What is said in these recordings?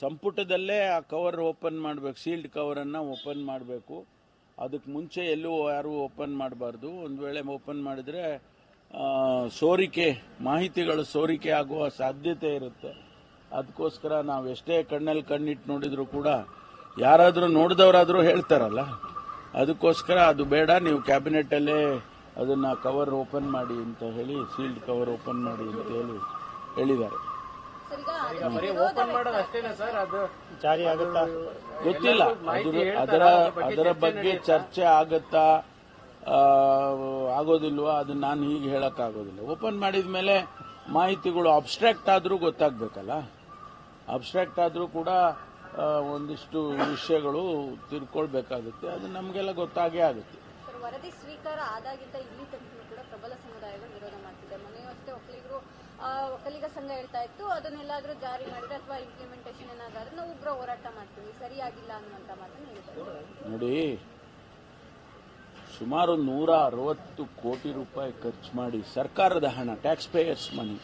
ಸಂಪುಟದಲ್ಲೇ ಆ cover open ಮಾಡಬೇಕು sealed ಕವರನ್ನು ಓಪನ್ ಮಾಡಬೇಕು. ಅದಕ್ಕೆ ಮುಂಚೆ ಎಲ್ಲೂ ಯಾರೂ ಓಪನ್ ಮಾಡಬಾರ್ದು. ಒಂದು ವೇಳೆ ಓಪನ್ ಮಾಡಿದರೆ ಸೋರಿಕೆ, ಮಾಹಿತಿಗಳು ಸೋರಿಕೆ ಆಗುವ ಸಾಧ್ಯತೆ ಇರುತ್ತೆ. ಅದಕ್ಕೋಸ್ಕರ ನಾವು ಎಷ್ಟೇ ಕಣ್ಣಲ್ಲಿ ಕಣ್ಣಿಟ್ಟು ನೋಡಿದರೂ ಕೂಡ ಯಾರಾದರೂ ನೋಡಿದವರಾದರೂ ಹೇಳ್ತಾರಲ್ಲ, ಅದಕ್ಕೋಸ್ಕರ ಅದು ಬೇಡ, ನೀವು ಕ್ಯಾಬಿನೆಟಲ್ಲೇ ಅದನ್ನು ಕವರ್ ಓಪನ್ ಮಾಡಿ ಅಂತ ಹೇಳಿ ಸೀಲ್ಡ್ ಕವರ್ ಓಪನ್ ಮಾಡಿ ಅಂತ ಹೇಳಿ ಹೇಳಿದ್ದಾರೆ. ಜಾರಿ ಆಗುತ್ತಾ? ಗೊತ್ತಿಲ್ಲ. ಅದ್ರ-? ಅದರ ಅದ್ರ ಬಗ್ಗೆ ಅದರ ಚರ್ಚೆ ಬಗ್ಗೆ ಚರ್ಚೆ ಆಗುತ್ತಾ? ಆ, ಆಗೋದಿಲ್ವಾ? ಅದು ನಾನು ಹೀಗೆ ಹೇಳಕ್ ಆಗೋದಿಲ್ಲ ಓಪನ್ ಮಾಡಿದ ಮೇಲೆ ಮಾಹಿತಿಗಳು ಅಬ್ಸ್ಟ್ರಾಕ್ಟ್ ಆದ್ರೂ ಗೊತ್ತಾಗ್ಬೇಕಲ್ಲ? ಅಬ್ಸ್ಟ್ರಾಕ್ಟ್ ಆದ್ರೂ ಕೂಡ ಒಂದಿಷ್ಟು ವಿಷಯಗಳು ತಿಳ್ಕೊಳ್ಬೇಕಾಗುತ್ತೆ. ಅದು ನಮಗೆಲ್ಲ ಗೊತ್ತಾಗೇ ಆಗುತ್ತೆ. ಸರ್ ವರದಿ ಸ್ವೀಕಾರ ಆದಾಗಿಂದ ಇಲ್ಲಿ ತನಕ ಕೂಡ ಪ್ರಬಲ ಸಮುದಾಯಗಳು ವಿರೋಧ ಸಂಘ ಹೇಳ್ತಾ ಇತ್ತು, ಅದನ್ನೆಲ್ಲಾದ್ರೂ ಜಾರಿ ಮಾಡಿದ್ರೆ ಅಥವಾ ಇಂಪ್ಲಿಮೆಂಟೇಷನ್ ಏನಾದ್ರೂ ನಾವು ಉಗ್ರ ಹೋರಾಟ ಮಾಡ್ತೀವಿ, ಸರಿಯಾಗಿಲ್ಲ ಅನ್ನುವಂತ ಮಾತನ್ನು ಹೇಳಿದ್ದಾರೆ. ನೋಡಿ, ಸುಮಾರು ನೂರ ಅರವತ್ತು ಕೋಟಿ ರೂಪಾಯಿ ಖರ್ಚು ಮಾಡಿ ಸರ್ಕಾರದ ಹಣ ಟ್ಯಾಕ್ಸ್ ಪೇಯರ್ಸ್ ಮನಿ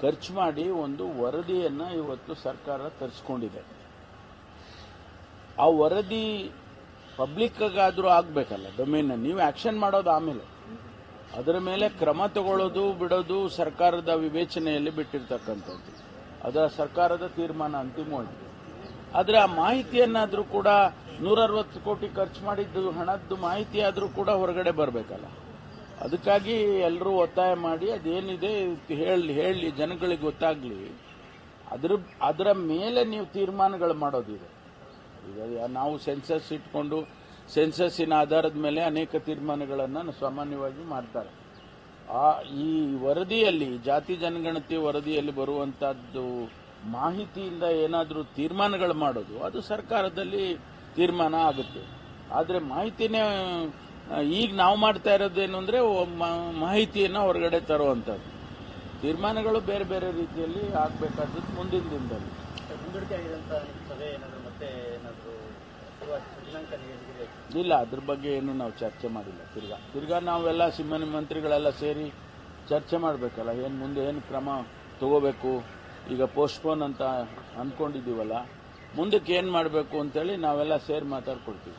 ಖರ್ಚು ಮಾಡಿ ಒಂದು ವರದಿಯನ್ನ ಇವತ್ತು ಸರ್ಕಾರ ತರಿಸ್ಕೊಂಡಿದೆ. ಆ ವರದಿ ಪಬ್ಲಿಕ್ಗಾದ್ರೂ ಆಗ್ಬೇಕಲ್ಲ ಡೊಮೇನ್ ನೀವು ಆಕ್ಷನ್ ಮಾಡೋದು ಆಮೇಲೆ. ಅದರ ಮೇಲೆ ಕ್ರಮ ತಗೊಳ್ಳೋದು, ಬಿಡೋದು ಸರ್ಕಾರದ ವಿವೇಚನೆಯಲ್ಲಿ ಬಿಟ್ಟಿರ್ತಕ್ಕಂಥದ್ದು. ಅದರ ಸರ್ಕಾರದ ತೀರ್ಮಾನ ಅಂತಿಮವಾಗಿದೆ ಆದರೆ ಆ ಮಾಹಿತಿಯನ್ನಾದರೂ ಕೂಡ ನೂರರವತ್ತು ಕೋಟಿ ಖರ್ಚು ಮಾಡಿದ್ದು, ಹಣದ್ದು ಮಾಹಿತಿ ಆದರೂ ಕೂಡ ಹೊರಗಡೆ ಬರಬೇಕಲ್ಲ. ಅದಕ್ಕಾಗಿ ಎಲ್ಲರೂ ಒತ್ತಾಯ ಮಾಡಿ, ಅದೇನಿದೆ ಹೇಳಿ ಹೇಳಿ, ಜನಗಳಿಗೆ ಗೊತ್ತಾಗಲಿ. ಅದ್ರ, ಅದರ ಮೇಲೆ ನೀವು ತೀರ್ಮಾನಗಳು ಮಾಡೋದಿದೆ. ಈಗ ನಾವು ಸೆನ್ಸಸ್ ಇಟ್ಕೊಂಡು ಸೆನ್ಸಸ್ಸಿನ ಆಧಾರದ ಮೇಲೆ ಅನೇಕ ತೀರ್ಮಾನಗಳನ್ನು ಸಾಮಾನ್ಯವಾಗಿ ಮಾಡ್ತಾರೆ. ಆ, ಈ ವರದಿಯಲ್ಲಿ, ಜಾತಿ ಜನಗಣತಿ ವರದಿಯಲ್ಲಿ ಬರುವಂತಹದ್ದು ಮಾಹಿತಿಯಿಂದ ಏನಾದರೂ ತೀರ್ಮಾನಗಳು ಮಾಡೋದು, ಅದು ಸರ್ಕಾರದಲ್ಲಿ ತೀರ್ಮಾನ ಆಗುತ್ತೆ. ಆದರೆ ಮಾಹಿತಿನೇ, ಈಗ ನಾವು ಮಾಡ್ತಾ ಇರೋದೇನು ಅಂದರೆ ಮಾಹಿತಿಯನ್ನು ಹೊರಗಡೆ ತರುವಂಥದ್ದು ತೀರ್ಮಾನಗಳು ಬೇರೆ ಬೇರೆ ರೀತಿಯಲ್ಲಿ ಆಗಬೇಕಾದದ್ದು ಮುಂದಿನ ದಿನದಲ್ಲಿ. ಇಲ್ಲ, ಅದ್ರ ಬಗ್ಗೆ ಏನು ನಾವು ಚರ್ಚೆ ಮಾಡಿಲ್ಲ. ತಿರ್ಗಾ ತಿರ್ಗಾ ನಾವೆಲ್ಲ ಸಿಮ್ಮನಿ ಮಂತ್ರಿಗಳೆಲ್ಲ ಸೇರಿ ಚರ್ಚೆ ಮಾಡಬೇಕಲ್ಲ, ಏನು ಮುಂದೆ ಏನು ಕ್ರಮ ತಗೋಬೇಕು? ಈಗ ಪೋಸ್ಟ್ಪೋನ್ ಅಂತ ಅಂದ್ಕೊಂಡಿದ್ದೀವಲ್ಲ ಮುಂದಕ್ಕೆ ಏನು ಮಾಡಬೇಕು ಅಂತೇಳಿ ನಾವೆಲ್ಲ ಸೇರಿ ಮಾತಾಡ್ಕೊಳ್ತೀವಿ.